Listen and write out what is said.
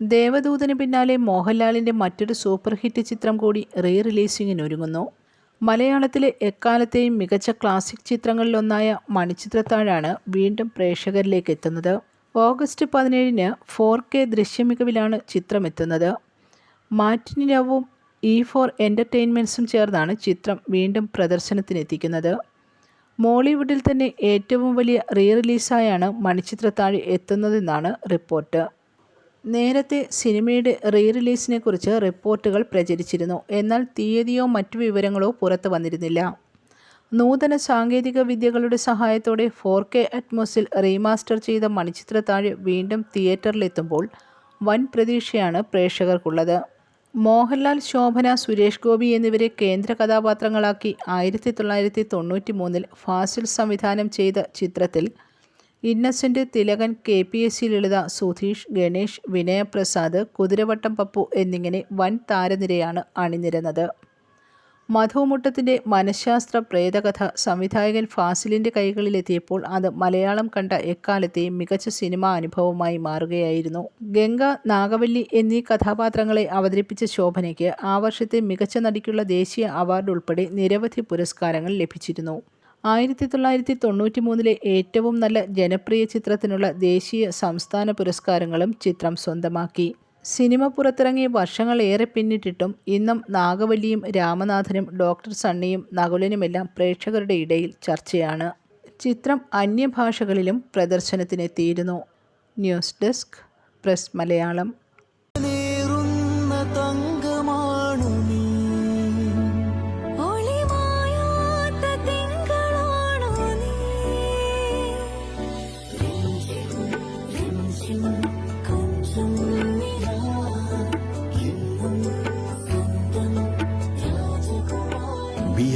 ദേവദൂതന് പിന്നാലെ മോഹൻലാലിന്റെ മറ്റൊരു സൂപ്പർ ഹിറ്റ് ചിത്രം കൂടി റീ റിലീസിങ്ങിന് ഒരുങ്ങുന്നു. മലയാളത്തിലെ എക്കാലത്തെയും മികച്ച ക്ലാസിക് ചിത്രങ്ങളിലൊന്നായ മണിച്ചിത്രത്താഴാണ് വീണ്ടും പ്രേക്ഷകരിലേക്ക് എത്തുന്നത്. ഓഗസ്റ്റ് പതിനേഴിന് ഫോർ കെ ദൃശ്യമികവിലാണ് ചിത്രം എത്തുന്നത് മാറ്റിനിലവും ഇ ഫോർ എന്റർടൈൻമെന്റ്സും ചേർന്നാണ് ചിത്രം വീണ്ടും പ്രദർശനത്തിനെത്തിക്കുന്നത്. മോളിവുഡിൽ തന്നെ ഏറ്റവും വലിയ റീ റിലീസായാണ് മണിച്ചിത്രത്താഴ് എത്തുന്നതെന്നാണ് റിപ്പോർട്ട്. നേരത്തെ സിനിമയുടെ റീ റിലീസിനെ കുറിച്ച് റിപ്പോർട്ടുകൾ പ്രചരിച്ചിരുന്നു. എന്നാൽ തീയതിയോ മറ്റു വിവരങ്ങളോ പുറത്തു വന്നിരുന്നില്ല. നൂതന സാങ്കേതിക വിദ്യകളുടെ സഹായത്തോടെ ഫോർ കെ അറ്റ്മോസിൽ റീമാസ്റ്റർ ചെയ്ത മണിച്ചിത്ര താഴെ വീണ്ടും തിയേറ്ററിലെത്തുമ്പോൾ വൻ പ്രതീക്ഷയാണ് പ്രേക്ഷകർക്കുള്ളത്. മോഹൻലാൽ ശോഭന സുരേഷ് ഗോപി എന്നിവരെ കേന്ദ്ര കഥാപാത്രങ്ങളാക്കി ആയിരത്തി തൊള്ളായിരത്തി തൊണ്ണൂറ്റി മൂന്നിൽ ഫാസിൽ സംവിധാനം ചെയ്ത ചിത്രത്തിൽ Innocent Thilakan K P S C Lalitha Sudheesh Ganesh Vinaya Prasad Kuthiravattam Pappu എന്നിങ്ങനെ വൻ താരനിരയാണ് അണിനിരന്നത്. മധുമുട്ടത്തിന്റെ മനഃശാസ്ത്ര പ്രേതകഥ സംവിധായകൻ ഫാസിലിന്റെ കൈകളിലെത്തിയപ്പോൾ അത് മലയാളം കണ്ട എക്കാലത്തെയും മികച്ച സിനിമാ അനുഭവമായി മാറുകയായിരുന്നു. ഗംഗ നാഗവല്ലി എന്നീ കഥാപാത്രങ്ങളെ അവതരിപ്പിച്ച ശോഭനയ്ക്ക് ആ വർഷത്തെ മികച്ച നടിക്കുള്ള ദേശീയ അവാർഡ് ഉൾപ്പെടെ നിരവധി പുരസ്കാരങ്ങൾ ലഭിച്ചിരുന്നു. ആയിരത്തി തൊള്ളായിരത്തി തൊണ്ണൂറ്റി മൂന്നിലെ ഏറ്റവും നല്ല ജനപ്രിയ ചിത്രത്തിനുള്ള ദേശീയ സംസ്ഥാന പുരസ്കാരങ്ങളും ചിത്രം സ്വന്തമാക്കി. സിനിമ പുറത്തിറങ്ങിയ വർഷങ്ങൾ ഏറെ പിന്നിട്ടിട്ടും ഇന്നും നാഗവല്ലിയും രാമനാഥനും ഡോക്ടർ സണ്ണിയും നകുലനുമെല്ലാം പ്രേക്ഷകരുടെ ഇടയിൽ ചർച്ചയാണ്. ചിത്രം അന്യഭാഷകളിലും പ്രദർശനത്തിനെത്തിയിരുന്നു. News desk press Malayalam.